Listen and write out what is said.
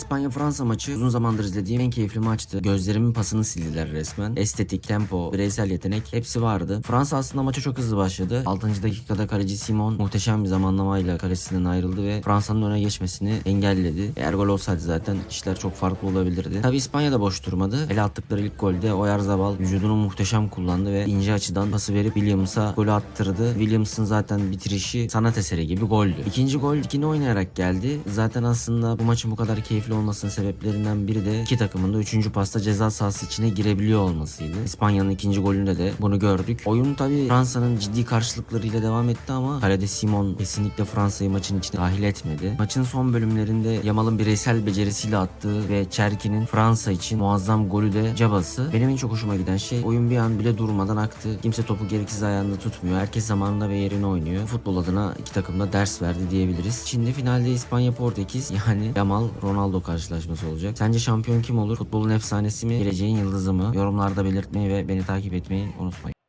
İspanya-Fransa maçı uzun zamandır izlediğim en keyifli maçtı. Gözlerimin pasını sildiler resmen. Estetik, tempo, bireysel yetenek hepsi vardı. Fransa aslında maça çok hızlı başladı. 6. dakikada kaleci Simon muhteşem bir zamanlamayla kalesinden ayrıldı ve Fransa'nın öne geçmesini engelledi. Eğer gol olsaydı zaten işler çok farklı olabilirdi. Tabi İspanya da boş durmadı. El attıkları ilk golde Oyarzabal vücudunu muhteşem kullandı ve ince açıdan pası verip Williams'a golü attırdı. Williams'ın zaten bitirişi sanat eseri gibi goldü. İkinci gol dikine oynayarak geldi. Zaten aslında bu maçın bu kadar keyifli olmasının sebeplerinden biri de iki takımın da üçüncü pasta ceza sahası içine girebiliyor olmasıydı. İspanya'nın ikinci golünde de bunu gördük. Oyun tabi Fransa'nın ciddi karşılıklarıyla devam etti ama kalede Simon kesinlikle Fransa'yı maçın içine dahil etmedi. Maçın son bölümlerinde Yamal'ın bireysel becerisiyle attığı ve Çerki'nin Fransa için muazzam golü de cabası. Benim en çok hoşuma giden şey oyun bir an bile durmadan aktı. Kimse topu gereksiz ayağında tutmuyor. Herkes zamanında ve yerine oynuyor. Futbol adına iki takım da ders verdi diyebiliriz. Şimdi finalde İspanya Portekiz yani Yamal Ronaldo karşılaşması olacak. Sence şampiyon kim olur? Futbolun efsanesi mi? Geleceğin yıldızı mı? Yorumlarda belirtmeyi ve beni takip etmeyi unutmayın.